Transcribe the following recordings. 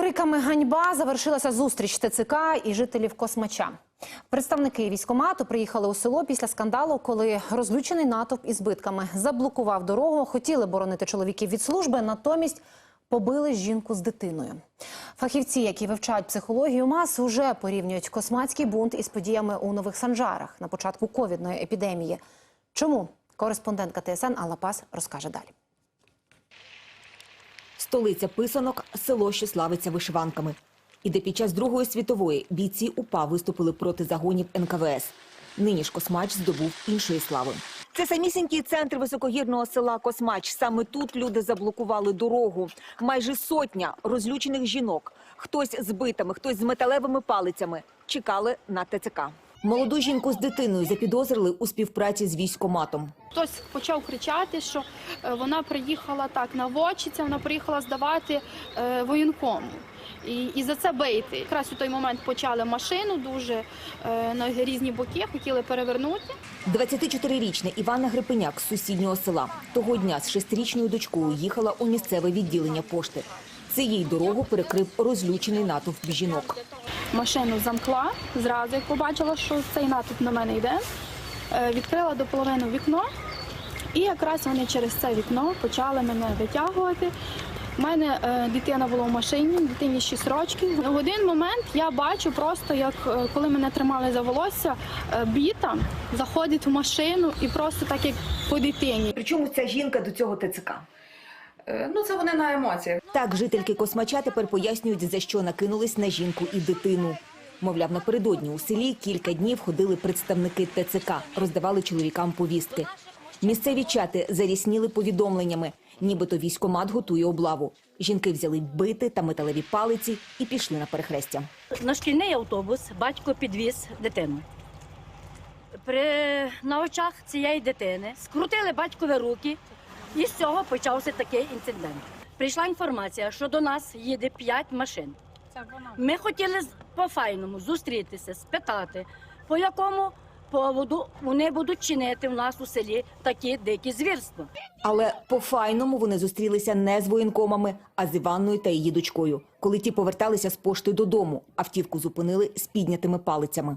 Криками ганьба завершилася зустріч ТЦК і жителів Космача. Представники військомату приїхали у село після скандалу, коли розлючений натовп із битками заблокував дорогу. Хотіли боронити чоловіків від служби, натомість побили жінку з дитиною. Фахівці, які вивчають психологію мас, уже порівнюють космацький бунт із подіями у нових санжарах на початку ковідної епідемії. Чому кореспондентка ТСН Алла Пас розкаже далі. Столиця писанок – село, що славиться вишиванками. І де під час Другої світової бійці УПА виступили проти загонів НКВС. Нині ж Космач здобув іншої слави. Це самісінький центр високогірного села Космач. Саме тут люди заблокували дорогу. Майже сотня розлючених жінок. Хтось з битами, хтось з металевими палицями. Чекали на ТЦК. Молоду жінку з дитиною запідозрили у співпраці з військоматом. Хтось почав кричати, що е, вона приїхала так наводчиця, вона приїхала здавати е, воєнкому. І, і за це бити. Якраз у той момент почали машину дуже е, на різні боки, хотіли перевернути. 24-річна Івана Грипеняк з сусіднього села того дня з шестирічною дочкою їхала у місцеве відділення пошти. Це їй дорогу перекрив розлючений натовп жінок. Машину замкла зразу, як побачила, що цей натовп на мене йде. Е, відкрила до половини вікно, і якраз вони через це вікно почали мене витягувати. У мене е, дитина була в машині, дитині 6 років. В один момент я бачу просто, як е, коли мене тримали за волосся, біта заходить в машину і просто так як по дитині. Причому ця жінка до цього ТЦК. Е, Ну, це вони на емоціях. Так жительки Космача тепер пояснюють, за що накинулись на жінку і дитину. Мовляв, напередодні у селі кілька днів ходили представники ТЦК, роздавали чоловікам повістки. Місцеві чати зарісніли повідомленнями, нібито військомат готує облаву. Жінки взяли бити та металеві палиці і пішли на перехрестя. На шкільний автобус батько підвіз дитину. При, на очах цієї дитини скрутили батькові руки, і з цього почався такий інцидент. Прийшла інформація, що до нас їде п'ять машин. Ми хотіли по-файному зустрітися, спитати, по якому поводу вони будуть чинити в нас у селі такі дикі звірства. Але по-файному вони зустрілися не з воєнкомами, а з Іванною та її дочкою. Коли ті поверталися з пошти додому, автівку зупинили з піднятими палицями.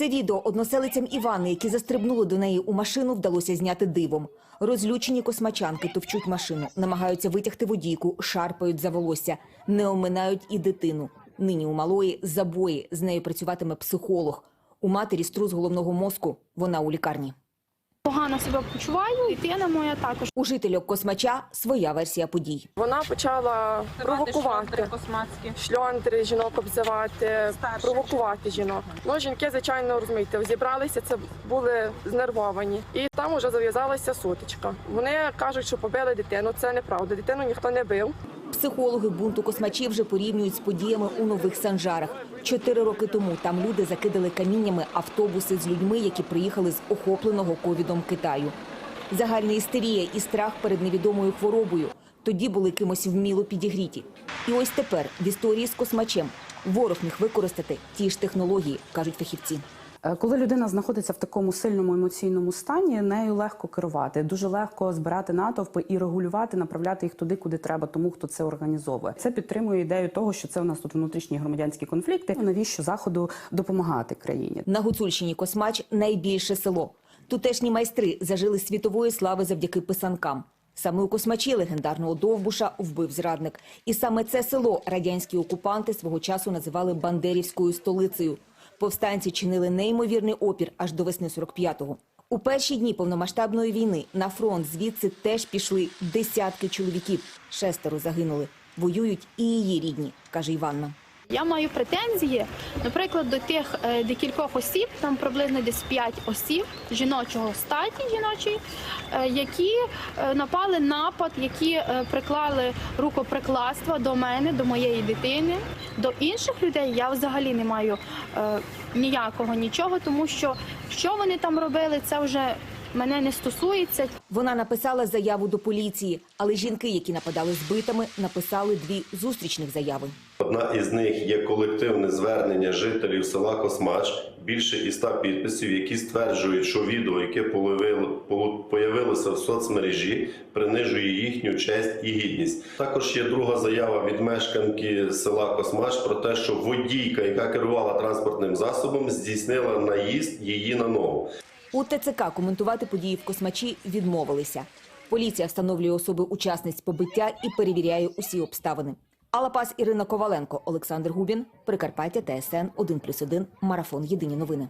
Це відео односелицям Івани, які застрибнули до неї у машину, вдалося зняти дивом. Розлючені космачанки товчуть машину, намагаються витягти водійку, шарпають за волосся, не оминають і дитину. Нині у малої забої, з нею працюватиме психолог. У матері струс головного мозку, вона у лікарні. Погано себе почуваю, дитина моя також. У жительок Космача своя версія подій. Вона почала провокувати шльондри жінок обзивати, провокувати жінок. Ну, жінки, звичайно, розумієте, зібралися, це були знервовані. І там вже зав'язалася сутичка. Вони кажуть, що побили дитину. Це неправда. Дитину ніхто не бив. Психологи бунту космачів вже порівнюють з подіями у нових санжарах. Чотири роки тому там люди закидали каміннями автобуси з людьми, які приїхали з охопленого ковідом Китаю. Загальна істерія і страх перед невідомою хворобою. Тоді були кимось вміло підігріті. І ось тепер в історії з космачем ворог міг використати ті ж технології, кажуть фахівці. Е, Коли людина знаходиться в такому сильному емоційному стані, нею легко керувати. Дуже легко збирати натовпи і регулювати, направляти їх туди, куди треба, тому хто це організовує. Це підтримує ідею того, що це у нас тут внутрішні громадянські конфлікти. Навіщо заходу допомагати країні? На Гуцульщині Космач найбільше село. Тутешні майстри зажили світової слави завдяки писанкам. Саме у Космачі легендарного Довбуша вбив зрадник. І саме це село радянські окупанти свого часу називали Бандерівською столицею. Повстанці чинили неймовірний опір аж до весни 45-го. У перші дні повномасштабної війни на фронт звідси теж пішли десятки чоловіків. Шестеро загинули. Воюють і її рідні, каже Іванна. Я маю претензії, наприклад, до тих е, декількох осіб, там приблизно десь 5 осіб жіночого статі жіночої, е, які е, напали напад, які приклали рукоприкладства до мене, до моєї дитини. До інших людей я взагалі не маю ніякого нічого, тому що що вони там робили, це вже мене не стосується. Вона написала заяву до поліції, але жінки, які нападали з битами, написали дві зустрічних заяви. Одна із них є колективне звернення жителів села Космач. Більше із 100 підписів, які стверджують, що відео, яке половило- появилося в соцмережі, принижує їхню честь і гідність. Також є друга заява від мешканки села Космач про те, що водійка, яка керувала транспортним засобом, здійснила наїзд її на ногу. У ТЦК коментувати події в Космачі відмовилися. Поліція встановлює особи учасниць побиття і перевіряє усі обставини. Алапас Ірина Коваленко, Олександр Губін, Прикарпаття, ТСН 1+,1, Марафон. Єдині новини.